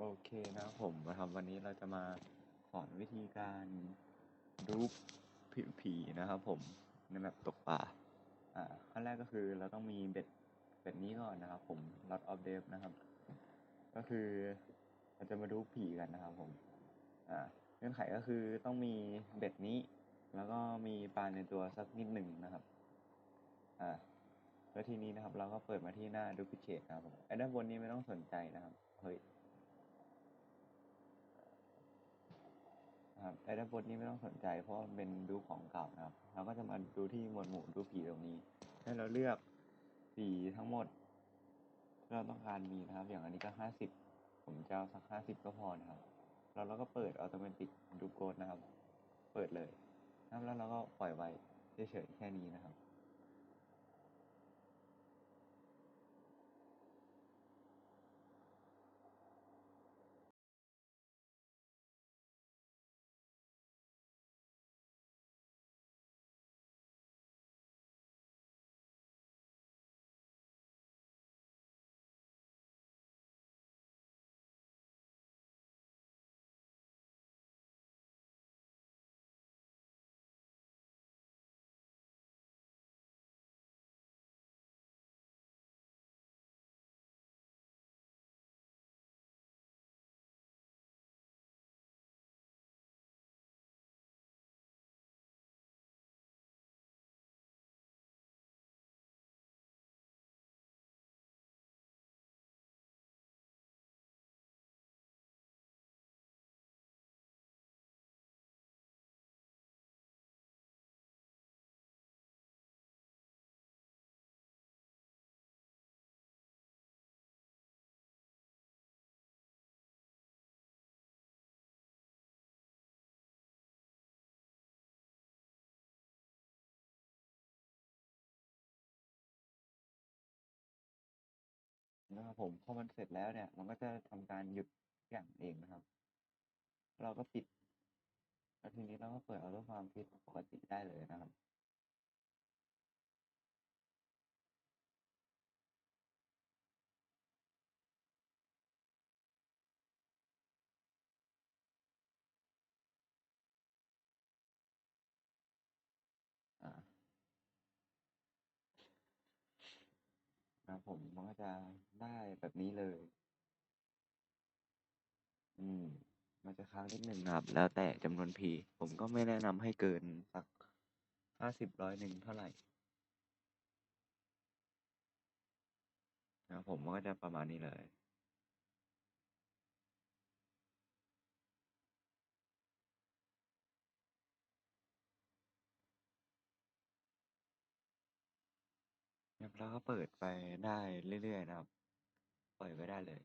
โอเคนะครับผมนะครับวันนี้เราจะมาสอนวิธีการรูปผีผีนะครับผมในแบบตกปลาอ่าขั้นแรกก็คือเราต้องมีเบ็ดเบ็ดนี้ก่อนนะครับผม lot of d e v นะครับ ก็คือเราจะมาดูผีกันนะครับผมอ่าเงื่อนไขก็คือต้องมีเบ็ดนี้ แล้วก็มีปลาในตัวสักนิดหนึ่งนะครับอ่าแล้วทีนี้นะครับ เราก็เปิดมาที่หน้า duplicate นะครับผมไอ้ด้านบนนี้ไม่ต้องสนใจนะครับเฮ้ย นะครับไอ้ด้านบนนี้ไม่ต้องสนใจ เพราะมันเป็นดูของเก่านะครับ เราก็จะมาดูที่หมวดหมู่ดูผีตรงนี้ ให้เราเลือกสีทั้งหมดที่เราต้องการมีนะครับ อย่างอันนี้ก็ห้าสิบผมจะเอาสักห้าสิบก็พอนะครับแล้วเราก็เปิดอัตโนมัติดูโกดนะครับ เปิดเลยนะครับแล้วเราก็ปล่อยไว้เฉยๆแค่นี้นะครับ นะครับผมพอมันเสร็จแล้วเนี่ย มันก็จะทำการหยุดอย่างเองนะครับ เราก็ปิดแล้วทีนี้เราก็เปิดออโต้ฟาร์มพิปกติได้เลยนะครับ ผมมันก็จะได้แบบนี้เลย อืม มันจะค้างนิดหนึ่งนะครับ แล้วแต่จำนวนพีผมก็ไม่แนะนำให้เกินสักห้าสิบร้อยหนึ่งเท่าไหร่นะครับผมมันก็จะประมาณนี้เลย แล้วก็เปิดไปได้เรื่อย ๆ นะครับ ปล่อยไว้ได้เลย